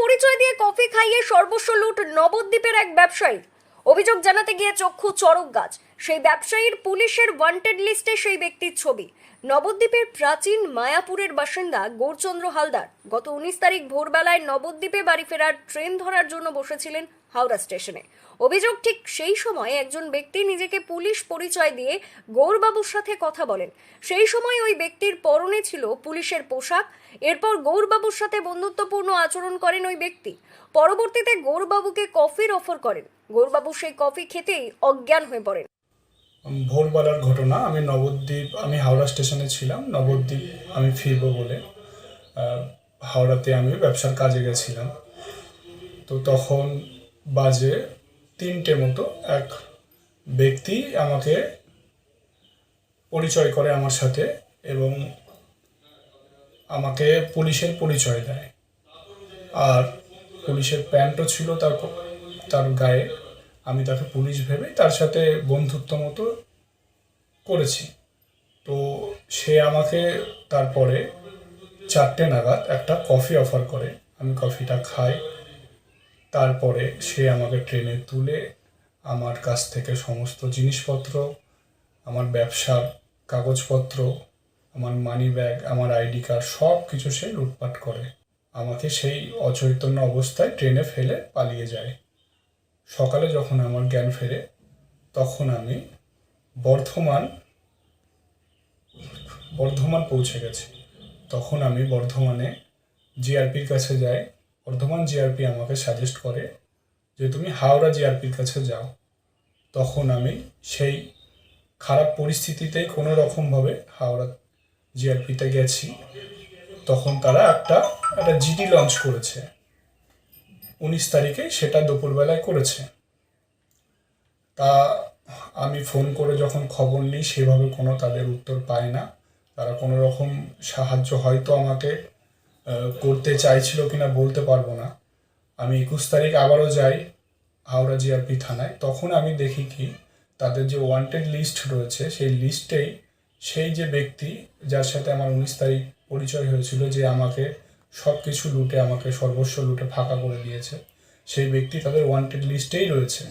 পরিচয় দিয়ে কফি খাইয়ে সর্বস্ব লুট নবদ্বীপের এক ব্যবসায়ী অভিযোগ জানাতে গিয়ে চক্ষু চরক গাছ। সেই ব্যবসায়ীর পুলিশের ওয়ান্টেড লিস্টে সেই ব্যক্তির ছবি। নবদ্বীপের প্রাচীন মায়াপুরের বাসিন্দা গৌরচন্দ্র হালদার গত উনিশ তারিখ ভোরবেলায় নবদ্বীপে বাড়ি ফেরার ট্রেন ধরার জন্য বসেছিলেন হাওড়া স্টেশনে। অভিযোগ ঠিক সেই সময় একজন ব্যক্তি নিজেকে পুলিশ পরিচয় দিয়ে গৌরবাবুর সাথে কথা বলেন। সেই সময় ওই ব্যক্তির পরনে ছিল পুলিশের পোশাক। এরপর গৌরবাবুর সাথে বন্ধুত্বপূর্ণ আচরণ করেন ওই ব্যক্তি। পরবর্তীতে গৌরবাবুকে কফির অফার করেন। গৌরবাবু সেই কফি খেতেই অজ্ঞান হয়ে পড়েন। ভোরবেলার ঘটনা, আমি নবদ্বীপ, আমি হাওড়া স্টেশনে ছিলাম, নবদ্বীপ আমি ফিরবো বলে হাওড়াতে আমি ব্যবসার কাজে গেছিলাম। তো তখন বাজে তিনটে মতো এক ব্যক্তি আমাকে পরিচয় করে আমার সাথে এবং আমাকে পুলিশের পরিচয় দেয়। আর পুলিশের প্যান্টও ছিল তার তার গায়ে। আমি তাকে পুলিশ ভেবে তার সাথে বন্ধুত্ব মতো করেছি। তো সে আমাকে তারপরে চারটে নাগাদ একটা কফি অফার করে। আমি কফিটা খাই। তারপরে সে আমাকে ট্রেনে তুলে আমার কাছ থেকে সমস্ত জিনিসপত্র, আমার ব্যবসার কাগজপত্র, আমার মানি ব্যাগ আমার আইডি কার্ড সব কিছু সে লুটপাট করে। আমাকে সেই অচৈতন্য অবস্থায় ট্রেনে ফেলে পালিয়ে যায়। সকালে যখন আমার জ্ঞান ফেরে, তখন আমি বর্ধমান বর্ধমান পৌঁছে গেছি। তখন আমি বর্ধমানে জিআরপির কাছে যাই। বর্ধমান জিআরপি আমাকে সাজেস্ট করে যে তুমি হাওড়া জিআরপির কাছে যাও। তখন আমি সেই খারাপ পরিস্থিতিতেই কোনো রকমভাবে হাওড়া জিআরপিতে গেছি। তখন তারা একটা একটা জিডি লঞ্চ করেছে। উনিশ তারিখে সেটা দুপুরবেলায় করেছে। তা আমি ফোন করে যখন খবর নিই, সেভাবে কোনো তাদের উত্তর পাই না। তারা কোনো রকম সাহায্য হয়তো আমাকে করতে চাইছিল কিনা বলতে পারব না। আমি একুশ তারিখ আবারও যাই হাওড়া জিআরপি থানায়। তখন আমি দেখি কি, তাদের যে ওয়ান্টেড লিস্ট রয়েছে, সেই লিস্টেই সেই যে ব্যক্তি যার সাথে আমার উনিশ তারিখ পরিচয় হয়েছিল, যে আমাকে সব কিছু লুটে, আমাকে সর্বস্ব লুটে ফাঁকা করে দিয়েছে, সেই ব্যক্তি তাদের ওয়ান্টেড লিস্টেই রয়েছে।